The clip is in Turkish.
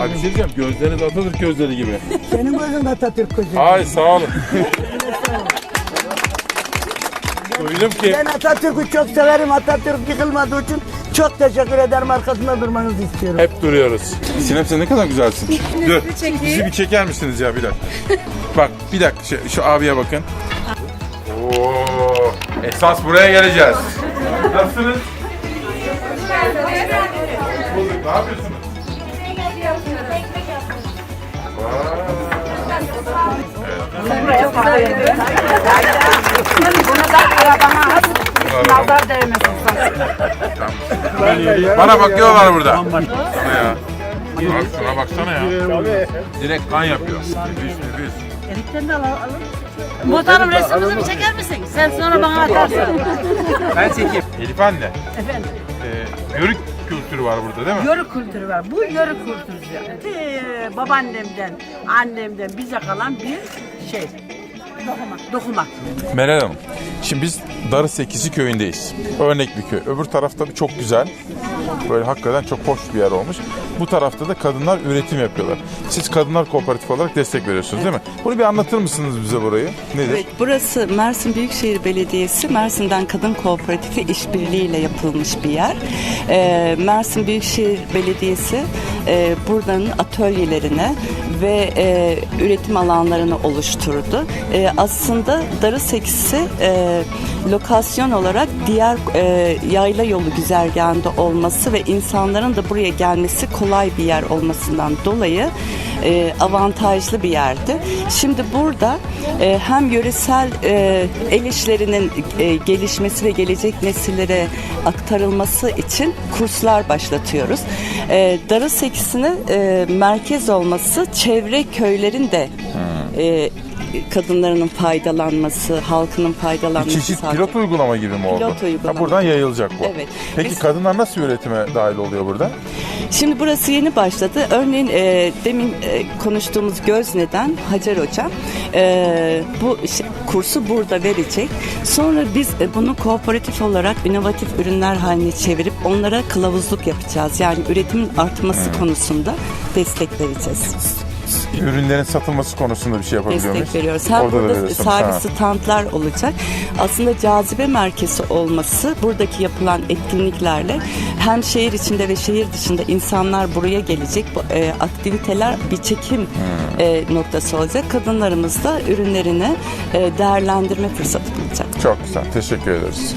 Ay bir şey diyeceğim. Gözleriniz Atatürk gözleri gibi. Senin gözün Atatürk gözü. Ay sağ olun. Duydum ki Ben Atatürk'ü çok severim. Atatürk yıkılmadığı için çok teşekkür ederim. Arkasında durmanızı istiyorum. hep duruyoruz. Sinem sen ne kadar güzelsin. Dur. Bizi bir çeker misiniz ya bir dakika. Bak bir dakika şu, şu abiye bakın. Oo, esas buraya geleceğiz. Nasılsınız? Ne yapıyorsunuz? Nazar değmesin Bana bakıyorlar burada. Sana ya. Bak şuna baksana ya. Direkt kan yapıyor. Nefis nefis. Muhtarım resmimizi bir çeker misin? Sen sonra bana atarsın. Elif anne. Efendim? Ee, yörük kültürü var burada değil mi? Yörük kültürü var. Bu yörük kültürü. Ee, babaannemden, annemden bize kalan bir şey. Dokumak. Dokumak. Meral Hanım. Şimdi biz Darı Sekisi köyündeyiz. Örnek bir köy. Öbür tarafta bir çok güzel. Böyle hakikaten çok hoş bir yer olmuş. Bu tarafta da kadınlar üretim yapıyorlar. Siz kadınlar kooperatif olarak destek veriyorsunuz değil mi? Bunu bir anlatır mısınız bize burayı? Nedir? Evet, burası Mersin Büyükşehir Belediyesi, Mersin'den Kadın Kooperatifi işbirliğiyle yapılmış bir yer. Ee, Mersin Büyükşehir Belediyesi e, buradan atölyelerine ve e, üretim alanlarını oluşturdu. E, aslında Darı Seksi e, lokasyon olarak diğer e, yayla yolu güzergahında olması ve insanların da buraya gelmesi kolay bir yer olmasından dolayı e, avantajlı bir yerdi. Şimdi burada e, hem yöresel e, el işlerinin e, gelişmesi ve gelecek nesillere aktarılması için kurslar başlatıyoruz. E, Darı Seksi'nin e, merkez olması çevre köylerin de e, kadınlarının faydalanması, halkının Bir faydalanması. çeşit sağlayacak. pilot uygulama gibi mi oldu? Pilot uygulama. Ha, buradan yayılacak bu. Evet. Peki Biz- kadınlar nasıl üretime dahil oluyor burada? Şimdi burası yeni başladı. Örneğin e, demin e, konuştuğumuz Gözne'den Hacer Hocam e, bu ş- kursu burada verecek. Sonra biz e, bunu kooperatif olarak inovatif ürünler haline çevirip onlara kılavuzluk yapacağız. Yani üretimin artması konusunda destek vereceğiz. Ürünlerin satılması konusunda bir şey yapabiliyor muyuz? Destek veriyoruz. Hem Orada da burada veriyorsunuz. sahibi Ha. standlar olacak. Aslında cazibe merkezi olması buradaki yapılan etkinliklerle hem şehir içinde ve şehir dışında insanlar buraya gelecek. Bu e, aktiviteler bir çekim Hmm. e, noktası olacak. Kadınlarımız da ürünlerini e, değerlendirme fırsatı bulacak. Çok güzel. Teşekkür ederiz.